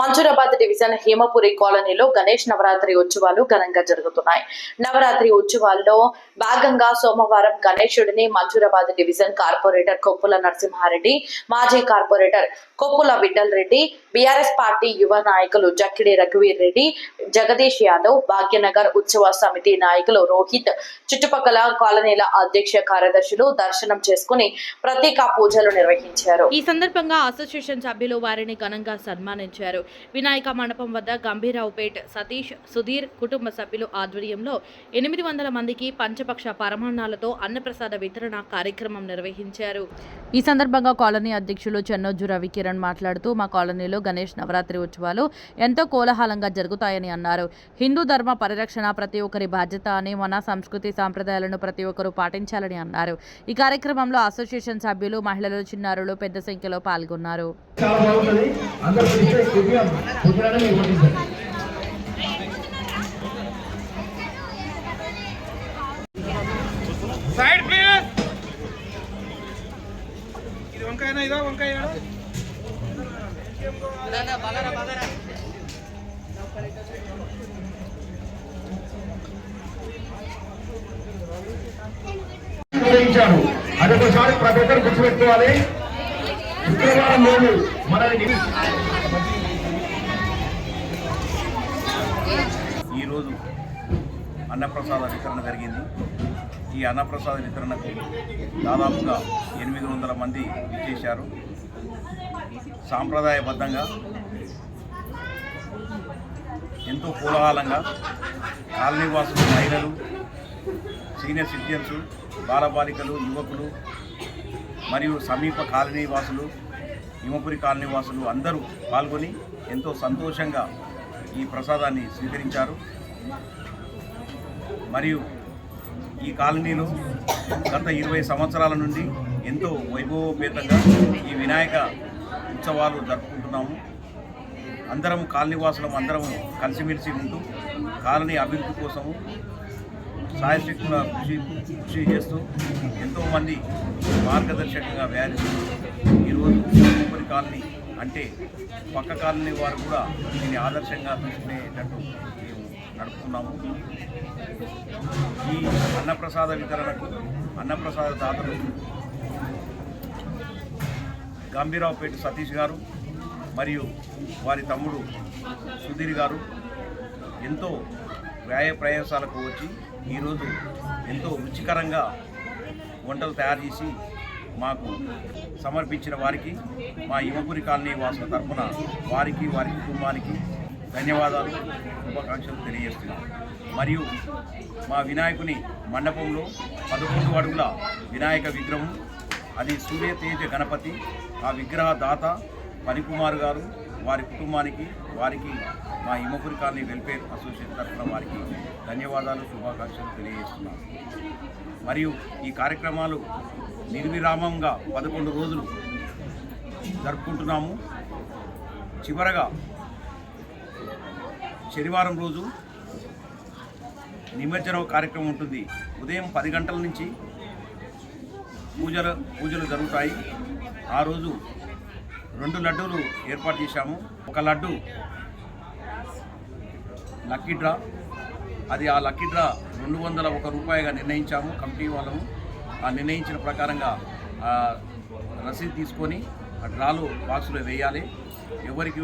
మంజురాబాద్ division హేమపురి కాలనీలో గణేష్ నవరాత్రి ఉత్సవాలు ఘనంగా జరుగుతున్నాయి. నవరాత్రి ఉత్సవాల్లో భాగంగా సోమవారం గణేశుడిని మంజురాబాద్ డివిజన్ కార్పొరేటర్ కొప్పుల నరసింహారెడ్డి మాజీ corporator Koppula Vithal Reddy BRS party యువ నాయకులు జక్కిడి రఘువీర్ రెడ్డి జగదీష్ యాదవ్ భాగ్యనగర్ ఉత్సవ సమితి నాయకులు రోహిత్ చుట్టుపక్కల కాలనీల అధ్యక్ష కార్యదర్శులు దర్శనం చేసుకుని ప్రత్యేక పూజలు నిర్వహించారు. ఈ సందర్భంగా అసోసియేషన్ సభ్యులు వారిని ఘనంగా సన్మానించారు. వినాయక మండపం వద్ద గంభీరావుపేట్ సతీష్ సుధీర్ కుటుంబ సభ్యులు ఆధ్వర్యంలో ఎనిమిది వందల మందికి పంచపక్ష పరమాణాలతో అన్నప్రసాద వితరణ కార్యక్రమం నిర్వహించారు. ఈ సందర్భంగా కాలనీ అధ్యక్షులు చెన్నోజు రవికిరణ్ మాట్లాడుతూ మా కాలనీలో గణేష్ నవరాత్రి ఉత్సవాలు ఎంతో కోలాహలంగా జరుగుతాయని అన్నారు. హిందూ ధర్మ పరిరక్షణ ప్రతి ఒక్కరి బాధ్యత అని మన సంస్కృతి సాంప్రదాయాలను ప్రతి ఒక్కరూ పాటించాలని అన్నారు. ఈ కార్యక్రమంలో అసోసియేషన్ సభ్యులు మహిళలు చిన్నారులు పెద్ద సంఖ్యలో పాల్గొన్నారు. ప్రోగ్రామ్ బాగుంటుంది అందరూ పిలిస్తే సైడ్ ప్లీజ్ ఇది వంకాయనా ఇదా వంకాయ నిర్వహించారు అదొకసారి ప్రతి ఒక్కరు గుర్తుపెట్టుకోవాలి. శుక్రవారం రోజు మనల్ని ఈరోజు అన్నప్రసాద వితరణ జరిగింది. ఈ అన్నప్రసాద వితరణకు దాదాపుగా ఎనిమిది వందల మంది విచ్చేశారు. సాంప్రదాయబద్ధంగా ఎంతో కోలాహలంగా కాలనీవాసులు మహిళలు సీనియర్ సిటిజన్స్ బాలబాలికలు యువకులు మరియు సమీప కాలనీ వాసులు హిమపురి కాలనీ వాసులు అందరూ పాల్గొని ఎంతో సంతోషంగా ఈ ప్రసాదాన్ని స్వీకరించారు. మరియు ఈ కాలనీలో గత ఇరవై సంవత్సరాల నుండి ఎంతో వైభవోపేతంగా ఈ వినాయక ఉత్సవాలు జరుపుకుంటున్నాము. అందరం కాలనీవాసులం అందరం కలిసిమెలిసి ఉంటూ కాలనీ అభివృద్ధి కోసము సాయశక్తుల కృషి కృషి చేస్తూ ఎంతోమంది మార్గదర్శకంగా వ్యాధిస్తూ ఈరోజు ఉపరి కాలనీ అంటే పక్క కాలనీ వారు కూడా దీన్ని ఆదర్శంగా తీసుకునేటట్టు నడుపుతున్నాము. ఈ అన్నప్రసాద వితరణకు అన్నప్రసాద దాతలు గంభీరావుపేట సతీష్ గారు మరియు వారి తమ్ముడు సుధీర్ గారు ఎంతో వ్యాయ ప్రయాసాలకు వచ్చి ఈరోజు ఎంతో రుచికరంగా వంటలు తయారు చేసి మాకు సమర్పించిన వారికి మా యువకురి కాలనీ వాసుల తరఫున వారికి వారి కుటుంబానికి ధన్యవాదాలు. శుభాకాంక్షలు తెలియజేస్తున్నాం. మరియు మా వినాయకుని మండపంలో పదకొండు అడుగుల వినాయక విగ్రహం అది సూర్య తేజ గణపతి ఆ విగ్రహ దాత పనికుమార్ గారు వారి కుటుంబానికి వారికి మా హిమపురి కాలనీ వెల్ఫేర్ అసోసియేషన్ తరఫున వారికి ధన్యవాదాలు శుభాకాంక్షలు తెలియజేస్తున్నాను మరియు ఈ కార్యక్రమాలు నిర్విరామంగా పదకొండు రోజులు జరుపుకుంటున్నాము. చివరగా శనివారం రోజు నిమజ్జనం కార్యక్రమం ఉంటుంది. ఉదయం పది గంటల నుంచి పూజలు పూజలు జరుగుతాయి. ఆ రోజు రెండు లడ్డూలు ఏర్పాటు చేశాము. ఒక లడ్డు లక్కీ డ్రా. అది ఆ లక్కీ డ్రా రెండు వందల ఒక రూపాయగా నిర్ణయించాము కమిటీ వాళ్ళము. ఆ నిర్ణయించిన ప్రకారంగా రసీదు తీసుకొని ఆ డ్రాలో బాక్సులో వేయాలి. ఎవరికి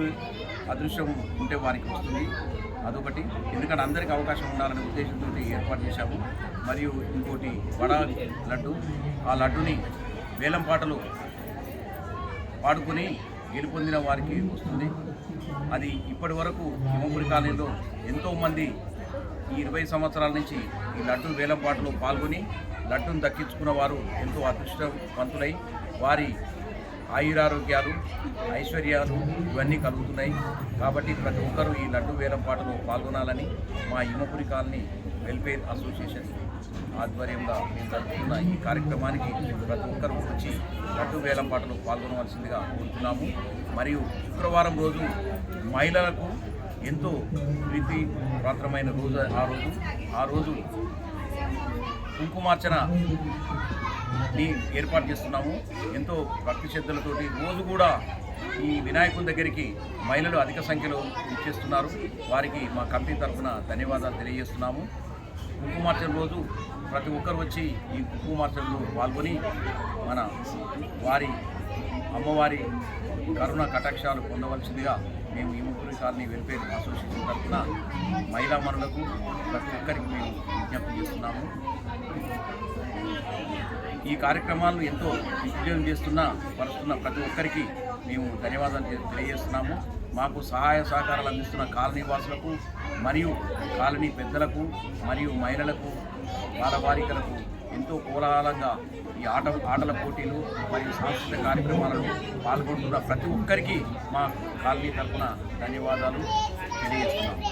అదృష్టం ఉంటే వారికి వస్తుంది. అదొకటి. ఎందుకంటే అందరికీ అవకాశం ఉండాలనే ఉద్దేశంతో ఏర్పాటు చేశాము. మరియు ఇంకోటి వడ లడ్డు. ఆ లడ్డుని వేలం పాటలు పాడుకొని గెలుపొందిన వారికి వస్తుంది. అది ఇప్పటి వరకు హిమపురి కాలనీలో ఎంతోమంది ఈ ఇరవై సంవత్సరాల నుంచి ఈ లడ్డు వేలంపాటలో పాల్గొని లడ్డును దక్కించుకున్న వారు ఎంతో అదృష్టవంతులై వారి ఆయురారోగ్యాలు ఐశ్వర్యాలు ఇవన్నీ కలుగుతున్నాయి. కాబట్టి ప్రతి ఒక్కరూ ఈ లడ్డు వేలంపాటలో పాల్గొనాలని మా ఇమపురి కాలనీ వెల్ఫేర్ అసోసియేషన్ ఆధ్వర్యంగా మేము జరుపుతున్న ఈ కార్యక్రమానికి ప్రతి ఒక్కరూ వచ్చి లడ్డు వేలం పాటలు పాల్గొనవలసిందిగా కోరుతున్నాము. మరియు శుక్రవారం రోజు మహిళలకు ఎంతో ప్రీతి పాత్రమైన రోజు ఆ రోజు. ఆ రోజు కుంకుమార్చన ని ఏర్పాటు చేస్తున్నాము. ఎంతో భక్తి శ్రద్ధలతోటి రోజు కూడా ఈ వినాయకుని దగ్గరికి మహిళలు అధిక సంఖ్యలో ఇచ్చేస్తున్నారు వారికి మా కంపెనీ తరఫున ధన్యవాదాలు తెలియజేస్తున్నాము. కుంకుమార్చన రోజు ప్రతి ఒక్కరు వచ్చి ఈ కుంకుమార్చనలో పాల్గొని మన వారి అమ్మవారి కరుణ కటాక్షాలు పొందవలసిందిగా మేము ఈ ముగ్గురి కాలనీ వెల్ఫేర్ అసోసియేషన్ తరఫున మహిళా మనులకు ప్రతి ఒక్కరికి మేము విజ్ఞప్తి చేస్తున్నాము. ఈ కార్యక్రమాలను ఎంతో విజయం చేస్తున్న పరుస్తున్న ప్రతి ఒక్కరికి మేము ధన్యవాదాలు తెలియజేస్తున్నాము. మాకు సహాయ సహకారాలు అందిస్తున్న కాలనీ వాసులకు మరియు కాలనీ పెద్దలకు మరియు మహిళలకు బాలబాలికలకు ఎంతో కోలాహలంగా ఈ ఆట ఆటల పోటీలు మరియు సాంస్కృతిక కార్యక్రమాలలో పాల్గొంటున్న ప్రతి ఒక్కరికి మా కాలనీ తరఫున ధన్యవాదాలు తెలియజేస్తున్నాము.